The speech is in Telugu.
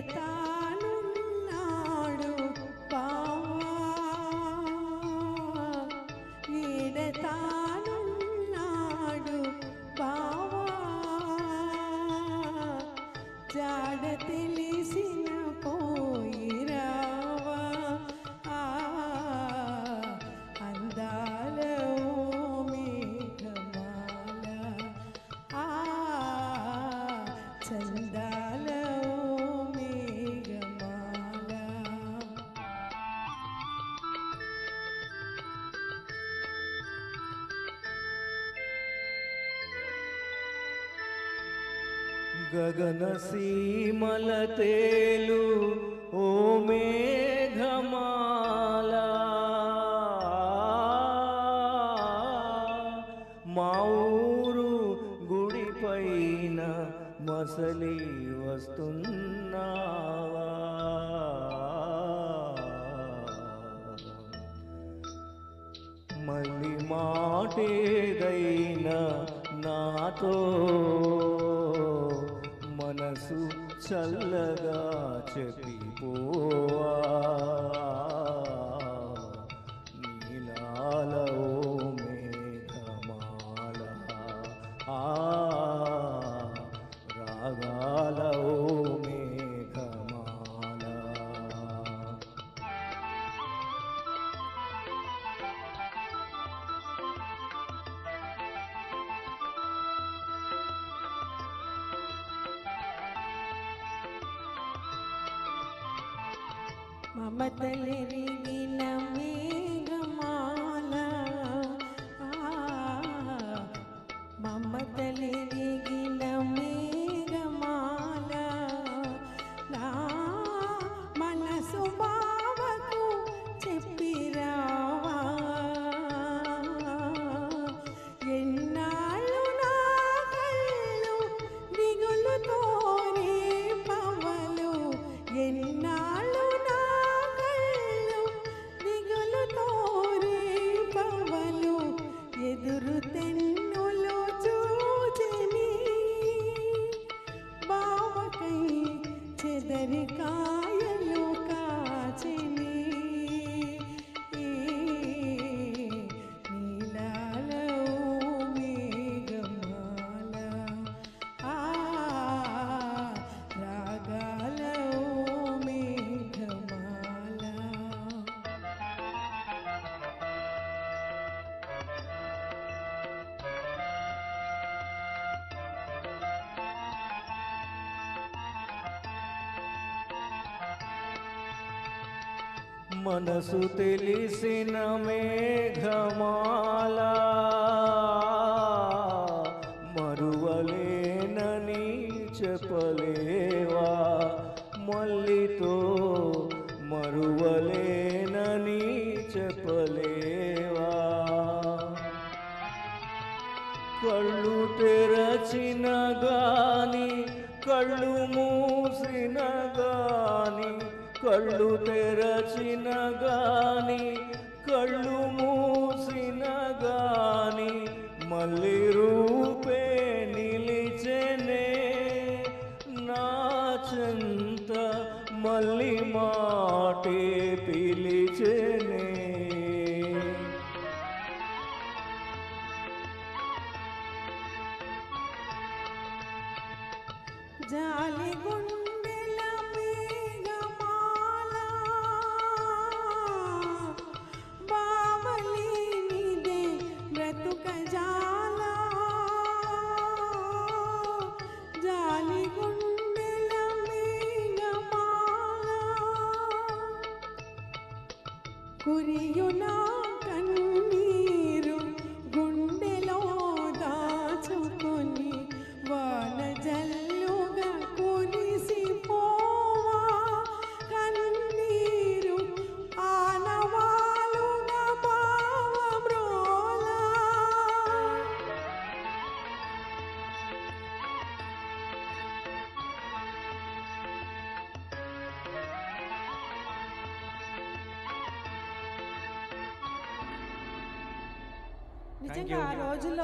ता గగన సీమల తేలు ఓ మేఘమాల. మా ఊరు గుడి పైన మసలి వస్తున్నావా? మళ్ళీ మాటేదైనా నాతో మనసు చల్లగా చెప్పిపోవా. మమతలెరిగిన మేఘమాల మనసు తెలిసిన మేఘమాల మరువలేనని చెప్పలేవా? మల్లితో మరువలేనని చెప్పలేవా? కళ్ళు తెరచిన గాని కళ్ళు మూసిన గాని కళ్ళు తెరచిన గాని కళ్ళు మూసిన గాని మళ్ళీ రూపే నిలిచెనే. నా చెంత మళ్ళీ మాటే పిలిచెనే. జాలి గుండె করিও না నిజంగా ఆ రోజుల్లో